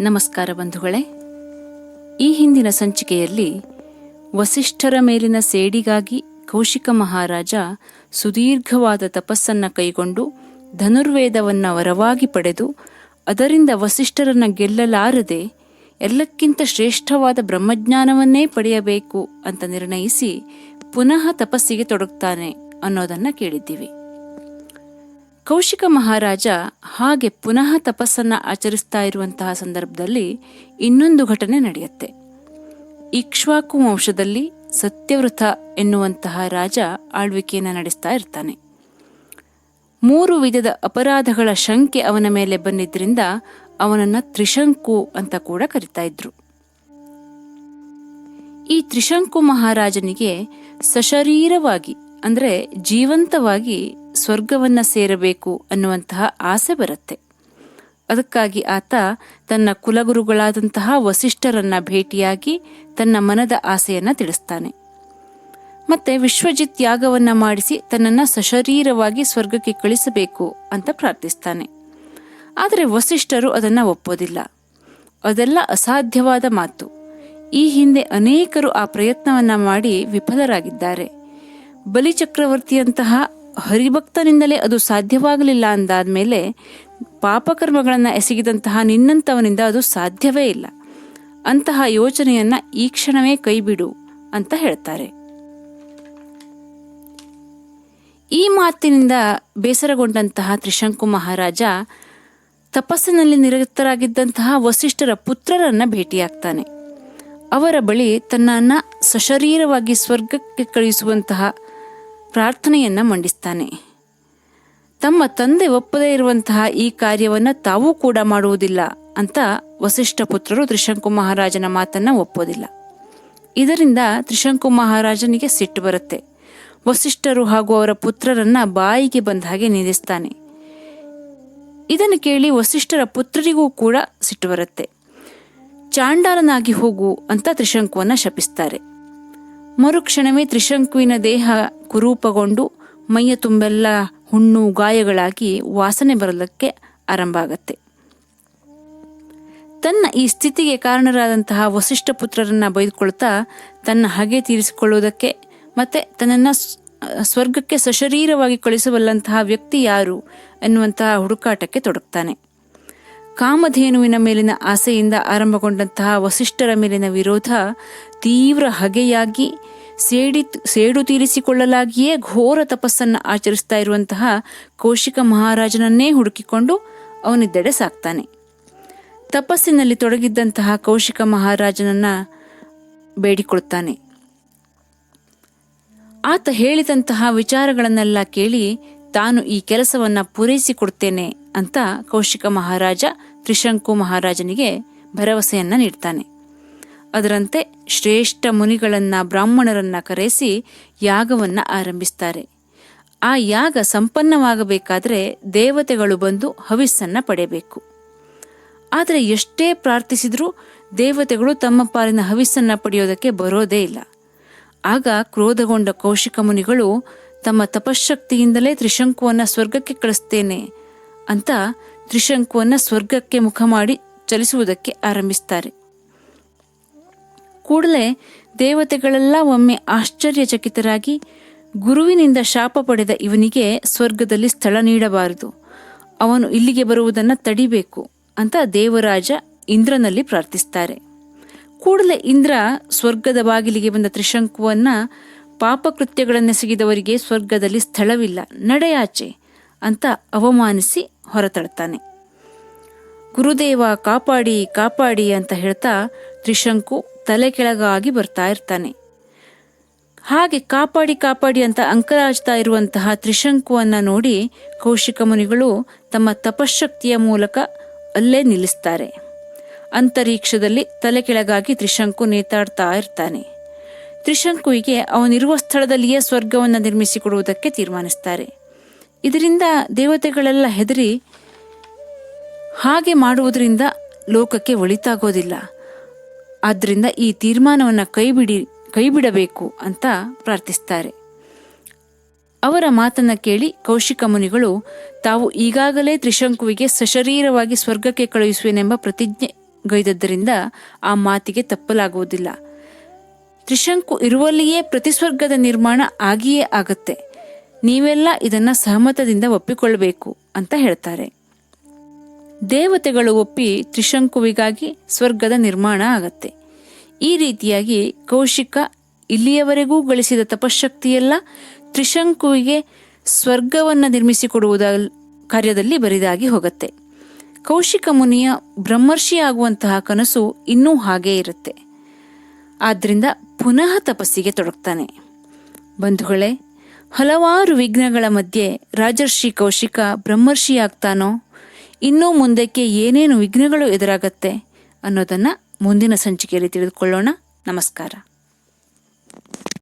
ನಮಸ್ಕಾರ ಬಂಧುಗಳೇ. ಈ ಹಿಂದಿನ ಸಂಚಿಕೆಯಲ್ಲಿ ವಸಿಷ್ಠರ ಮೇಲಿನ ಸೇಡಿಗಾಗಿ ಕೌಶಿಕ ಮಹಾರಾಜ ಸುದೀರ್ಘವಾದ ತಪಸ್ಸನ್ನ ಕೈಗೊಂಡು ಧನುರ್ವೇದವನ್ನು ವರವಾಗಿ ಪಡೆದು ಅದರಿಂದ ವಸಿಷ್ಠರನ್ನು ಗೆಲ್ಲಲಾರದೆ ಎಲ್ಲಕ್ಕಿಂತ ಶ್ರೇಷ್ಠವಾದ ಬ್ರಹ್ಮಜ್ಞಾನವನ್ನೇ ಪಡೆಯಬೇಕು ಅಂತ ನಿರ್ಣಯಿಸಿ ಪುನಃ ತಪಸ್ಸಿಗೆ ತೊಡಗ್ತಾನೆ ಅನ್ನೋದನ್ನು ಕೇಳಿದ್ದೀವಿ. ಕೌಶಿಕ ಮಹಾರಾಜ ಹಾಗೆ ಪುನಃ ತಪಸ್ಸನ್ನ ಆಚರಿಸ್ತಾ ಇರುವಂತಹ ಸಂದರ್ಭದಲ್ಲಿ ಇನ್ನೊಂದು ಘಟನೆ ನಡೆಯುತ್ತೆ. ಇಕ್ಷ್ವಾಕು ವಂಶದಲ್ಲಿ ಸತ್ಯವ್ರತ ಎನ್ನುವಂತಹ ರಾಜ ಆಳ್ವಿಕೆಯನ್ನು ನಡೆಸ್ತಾ ಇರ್ತಾನೆ. ಮೂರು ವಿಧದ ಅಪರಾಧಗಳ ಶಂಕೆ ಅವನ ಮೇಲೆ ಬಂದಿದ್ದರಿಂದ ಅವನನ್ನ ತ್ರಿಶಂಕು ಅಂತ ಕೂಡ ಕರಿತಾ ಇದ್ರು. ಈ ತ್ರಿಶಂಕು ಮಹಾರಾಜನಿಗೆ ಸಶರೀರವಾಗಿ ಅಂದ್ರೆ ಜೀವಂತವಾಗಿ ಸ್ವರ್ಗವನ್ನ ಸೇರಬೇಕು ಅನ್ನುವಂತಹ ಆಸೆ ಬರುತ್ತೆ. ಅದಕ್ಕಾಗಿ ಆತ ತನ್ನ ಕುಲಗುರುಗಳಾದಂತಹ ವಸಿಷ್ಠರನ್ನ ಭೇಟಿಯಾಗಿ ತನ್ನ ಮನದ ಆಸೆಯನ್ನ ತಿಳಿಸ್ತಾನೆ. ಮತ್ತೆ ವಿಶ್ವಜಿತ್ ಯಾಗವನ್ನ ಮಾಡಿಸಿ ತನ್ನನ್ನ ಸಶರೀರವಾಗಿ ಸ್ವರ್ಗಕ್ಕೆ ಕಳಿಸಬೇಕು ಅಂತ ಪ್ರಾರ್ಥಿಸ್ತಾನೆ. ಆದರೆ ವಸಿಷ್ಠರು ಅದನ್ನ ಒಪ್ಪೋದಿಲ್ಲ. ಅದೆಲ್ಲ ಅಸಾಧ್ಯವಾದ ಮಾತು. ಈ ಹಿಂದೆ ಅನೇಕರು ಆ ಪ್ರಯತ್ನವನ್ನ ಮಾಡಿ ವಿಫಲರಾಗಿದ್ದಾರೆ. ಬಲಿಚಕ್ರವರ್ತಿಯಂತಹ ಹರಿಭಕ್ತನಿಂದಲೇ ಅದು ಸಾಧ್ಯವಾಗಲಿಲ್ಲ ಅಂದಾದ್ಮೇಲೆ ಪಾಪಕರ್ಮಗಳನ್ನು ಎಸಗಿದಂತಹ ನಿನ್ನಂಥವನಿಂದ ಅದು ಸಾಧ್ಯವೇ ಇಲ್ಲ. ಅಂತಹ ಯೋಚನೆಯನ್ನು ಈ ಕ್ಷಣವೇ ಕೈಬಿಡು ಅಂತ ಹೇಳ್ತಾರೆ. ಈ ಮಾತಿನಿಂದ ಬೇಸರಗೊಂಡಂತಹ ತ್ರಿಶಂಕು ಮಹಾರಾಜ ತಪಸ್ಸಿನಲ್ಲಿ ನಿರತರಾಗಿದ್ದಂತಹ ವಸಿಷ್ಠರ ಪುತ್ರರನ್ನು ಭೇಟಿಯಾಗ್ತಾನೆ. ಅವರ ಬಳಿ ತನ್ನನ್ನು ಸಶರೀರವಾಗಿ ಸ್ವರ್ಗಕ್ಕೆ ಕಳುಹಿಸುವಂತಹ ಪ್ರಾರ್ಥನೆಯನ್ನ ಮಂಡಿಸ್ತಾನೆ. ತಮ್ಮ ತಂದೆ ಒಪ್ಪದೇ ಇರುವಂತಹ ಈ ಕಾರ್ಯವನ್ನ ತಾವೂ ಕೂಡ ಮಾಡುವುದಿಲ್ಲ ಅಂತ ವಸಿಷ್ಠ ಪುತ್ರರು ತ್ರಿಶಂಕು ಮಹಾರಾಜನ ಮಾತನ್ನ ಒಪ್ಪೋದಿಲ್ಲ. ಇದರಿಂದ ತ್ರಿಶಂಕು ಮಹಾರಾಜನಿಗೆ ಸಿಟ್ಟು ಬರುತ್ತೆ. ವಸಿಷ್ಠರು ಹಾಗೂ ಅವರ ಪುತ್ರರನ್ನ ಬಾಯಿಗೆ ಬಂದ ಹಾಗೆ ನಿಂದಿಸ್ತಾನೆ ಇದನ್ನು ಕೇಳಿ ವಸಿಷ್ಠರ ಪುತ್ರರಿಗೂ ಕೂಡ ಸಿಟ್ಟು ಬರುತ್ತೆ. ಚಾಂಡಾಲನಾಗಿ ಹೋಗು ಅಂತ ತ್ರಿಶಂಕುವನ್ನ ಶಪಿಸ್ತಾರೆ. ಮರುಕ್ಷಣವೇ ತ್ರಿಶಂಕುವಿನ ದೇಹ ಕುರೂಪಗೊಂಡು ಮೈಯ ತುಂಬೆಲ್ಲ ಹುಣ್ಣು ಗಾಯಗಳಾಗಿ ವಾಸನೆ ಬರಲಕ್ಕೆ ಆರಂಭ ಆಗತ್ತೆ. ತನ್ನ ಈ ಸ್ಥಿತಿಗೆ ಕಾರಣರಾದಂತಹ ವಸಿಷ್ಠ ಪುತ್ರರನ್ನ ಬೈದುಕೊಳ್ತಾ ತನ್ನ ಹಗೆ ತೀರಿಸಿಕೊಳ್ಳುವುದಕ್ಕೆ ಮತ್ತೆ ತನ್ನನ್ನು ಸ್ವರ್ಗಕ್ಕೆ ಸಶರೀರವಾಗಿ ಕಳಿಸಬಲ್ಲಂತಹ ವ್ಯಕ್ತಿ ಯಾರು ಎನ್ನುವಂತಹ ಹುಡುಕಾಟಕ್ಕೆ ತೊಡಗ್ತಾನೆ. ಕಾಮಧೇನುವಿನ ಮೇಲಿನ ಆಸೆಯಿಂದ ಆರಂಭಗೊಂಡಂತಹ ವಸಿಷ್ಠರ ಮೇಲಿನ ವಿರೋಧ ತೀವ್ರ ಹಗೆಯಾಗಿ ಸೇಡಿ ಸೇಡು ತೀರಿಸಿಕೊಳ್ಳಲಾಗಿಯೇ ಘೋರ ತಪಸ್ಸನ್ನು ಆಚರಿಸ್ತಾ ಇರುವಂತಹ ಕೌಶಿಕ ಮಹಾರಾಜನನ್ನೇ ಹುಡುಕಿಕೊಂಡು ಅವನಿದ್ದೆಡೆ ಸಾಕ್ತಾನೆ. ತಪಸ್ಸಿನಲ್ಲಿ ತೊಡಗಿದ್ದಂತಹ ಕೌಶಿಕ ಮಹಾರಾಜನನ್ನ ಬೇಡಿಕೊಳ್ತಾನೆ. ಆತ ಹೇಳಿದಂತಹ ವಿಚಾರಗಳನ್ನೆಲ್ಲ ಕೇಳಿ ತಾನು ಈ ಕೆಲಸವನ್ನ ಪೂರೈಸಿಕೊಡ್ತೇನೆ ಅಂತ ಕೌಶಿಕ ಮಹಾರಾಜ ತ್ರಿಶಂಕು ಮಹಾರಾಜನಿಗೆ ಭರವಸೆಯನ್ನು ನೀಡ್ತಾನೆ. ಅದರಂತೆ ಶ್ರೇಷ್ಠ ಮುನಿಗಳನ್ನ ಬ್ರಾಹ್ಮಣರನ್ನ ಕರೆಸಿ ಯಾಗವನ್ನ ಆರಂಭಿಸ್ತಾರೆ. ಆ ಯಾಗ ಸಂಪನ್ನವಾಗಬೇಕಾದ್ರೆ ದೇವತೆಗಳು ಬಂದು ಹವಿಸ್ಸನ್ನ ಪಡೆಯಬೇಕು. ಆದರೆ ಎಷ್ಟೇ ಪ್ರಾರ್ಥಿಸಿದ್ರೂ ದೇವತೆಗಳು ತಮ್ಮ ಪಾಲಿನ ಹವಿಸ್ಸನ್ನ ಪಡೆಯೋದಕ್ಕೆ ಬರೋದೇ ಇಲ್ಲ. ಆಗ ಕ್ರೋಧಗೊಂಡ ಕೌಶಿಕ ಮುನಿಗಳು ತಮ್ಮ ತಪಶಕ್ತಿಯಿಂದಲೇ ತ್ರಿಶಂಕುವನ್ನ ಸ್ವರ್ಗಕ್ಕೆ ಕಳಿಸ್ತೇನೆ ಅಂತ ತ್ರಿಶಂಕುವನ್ನ ಸ್ವರ್ಗಕ್ಕೆ ಮುಖ ಮಾಡಿ ಚಲಿಸುವುದಕ್ಕೆ ಆರಂಭಿಸ್ತಾರೆ. ಕೂಡಲೇ ದೇವತೆಗಳೆಲ್ಲ ಒಮ್ಮೆ ಆಶ್ಚರ್ಯಚಕಿತರಾಗಿ ಗುರುವಿನಿಂದ ಶಾಪ ಪಡೆದ ಇವನಿಗೆ ಸ್ವರ್ಗದಲ್ಲಿ ಸ್ಥಳ ನೀಡಬಾರದು. ಅವನು ಇಲ್ಲಿಗೆ ಬರುವುದನ್ನು ತಡಿಬೇಕು ಅಂತ ದೇವರಾಜ ಇಂದ್ರನಲ್ಲಿ ಪ್ರಾರ್ಥಿಸ್ತಾರೆ. ಕೂಡಲೇ ಇಂದ್ರ ಸ್ವರ್ಗದ ಬಾಗಿಲಿಗೆ ಬಂದ ತ್ರಿಶಂಕುವನ್ನ ಪಾಪಕೃತ್ಯಗಳನ್ನೆಸಗಿದವರಿಗೆ ಸ್ವರ್ಗದಲ್ಲಿ ಸ್ಥಳವಿಲ್ಲ, ನಡೆಯಾಚೆ ಅಂತ ಅವಮಾನಿಸಿ ಹೊರತಳ್ತಾನೆ. ಗುರುದೇವ ಕಾಪಾಡಿ ಕಾಪಾಡಿ ಅಂತ ಹೇಳ್ತಾ ತ್ರಿಶಂಕು ತಲೆ ಕೆಳಗಾಗಿ ಬರ್ತಾ ಇರ್ತಾನೆ. ಹಾಗೆ ಕಾಪಾಡಿ ಕಾಪಾಡಿ ಅಂತ ಅಂಕರಾಜ್ತಾ ಇರುವಂತಹ ತ್ರಿಶಂಕುವನ್ನ ನೋಡಿ ಕೌಶಿಕ ಮುನಿಗಳು ತಮ್ಮ ತಪಶಕ್ತಿಯ ಮೂಲಕ ಅಲ್ಲೇ ನಿಲ್ಲಿಸ್ತಾರೆ. ಅಂತರಿಕ್ಷದಲ್ಲಿ ತಲೆ ಕೆಳಗಾಗಿ ತ್ರಿಶಂಕು ನೇತಾಡ್ತಾ ಇರ್ತಾನೆ. ತ್ರಿಶಂಕುವಿಗೆ ಅವನಿರುವ ಸ್ಥಳದಲ್ಲಿಯೇ ಸ್ವರ್ಗವನ್ನು ನಿರ್ಮಿಸಿಕೊಡುವುದಕ್ಕೆ ತೀರ್ಮಾನಿಸ್ತಾರೆ. ಇದರಿಂದ ದೇವತೆಗಳೆಲ್ಲ ಹೆದರಿ ಹಾಗೆ ಮಾಡುವುದರಿಂದ ಲೋಕಕ್ಕೆ ಒಳಿತಾಗೋದಿಲ್ಲ. ಆದ್ದರಿಂದ ಈ ತೀರ್ಮಾನವನ್ನು ಕೈಬಿಡಿ, ಕೈಬಿಡಬೇಕು ಅಂತ ಪ್ರಾರ್ಥಿಸ್ತಾರೆ. ಅವರ ಮಾತನ್ನ ಕೇಳಿ ಕೌಶಿಕ ಮುನಿಗಳು, ತಾವು ಈಗಾಗಲೇ ತ್ರಿಶಂಕುವಿಗೆ ಸಶರೀರವಾಗಿ ಸ್ವರ್ಗಕ್ಕೆ ಕಳುಹಿಸುವೆನೆಂಬ ಪ್ರತಿಜ್ಞೆ ಗೈದದ್ದರಿಂದ ಆ ಮಾತಿಗೆ ತಪ್ಪಲಾಗುವುದಿಲ್ಲ. ತ್ರಿಶಂಕು ಇರುವಲ್ಲಿಯೇ ಪ್ರತಿಸ್ವರ್ಗದ ನಿರ್ಮಾಣ ಆಗಿಯೇ ಆಗತ್ತೆ. ನೀವೆಲ್ಲ ಇದನ್ನ ಸಹಮತದಿಂದ ಒಪ್ಪಿಕೊಳ್ಳಬೇಕು ಅಂತ ಹೇಳ್ತಾರೆ. ದೇವತೆಗಳು ಒಪ್ಪಿ ತ್ರಿಶಂಕುವಿಗಾಗಿ ಸ್ವರ್ಗದ ನಿರ್ಮಾಣ ಆಗತ್ತೆ. ಈ ರೀತಿಯಾಗಿ ಕೌಶಿಕ ಇಲ್ಲಿಯವರೆಗೂ ಗಳಿಸಿದ ತಪಶಕ್ತಿಯೆಲ್ಲ ತ್ರಿಶಂಕುವಿಗೆ ಸ್ವರ್ಗವನ್ನು ನಿರ್ಮಿಸಿಕೊಡುವುದ ಕಾರ್ಯದಲ್ಲಿ ಬರಿದಾಗಿ ಹೋಗುತ್ತೆ. ಕೌಶಿಕ ಮುನಿಯ ಬ್ರಹ್ಮರ್ಷಿ ಆಗುವಂತಹ ಕನಸು ಇನ್ನೂ ಹಾಗೇ ಇರುತ್ತೆ. ಆದ್ದರಿಂದ ಪುನಃ ತಪಸ್ಸಿಗೆ ತೊಡಗ್ತಾನೆ. ಬಂಧುಗಳೇ, ಹಲವಾರು ವಿಘ್ನಗಳ ಮಧ್ಯೆ ರಾಜರ್ಷಿ ಕೌಶಿಕ ಬ್ರಹ್ಮರ್ಷಿ ಆಗ್ತಾನೋ ಇನ್ನೂ ಮುಂದಕ್ಕೆ ಏನೇನು ವಿಘ್ನಗಳು ಎದುರಾಗತ್ತೆ ಅನ್ನೋದನ್ನು ಮುಂದಿನ ಸಂಚಿಕೆಯಲ್ಲಿ ತಿಳಿದುಕೊಳ್ಳೋಣ. ನಮಸ್ಕಾರ.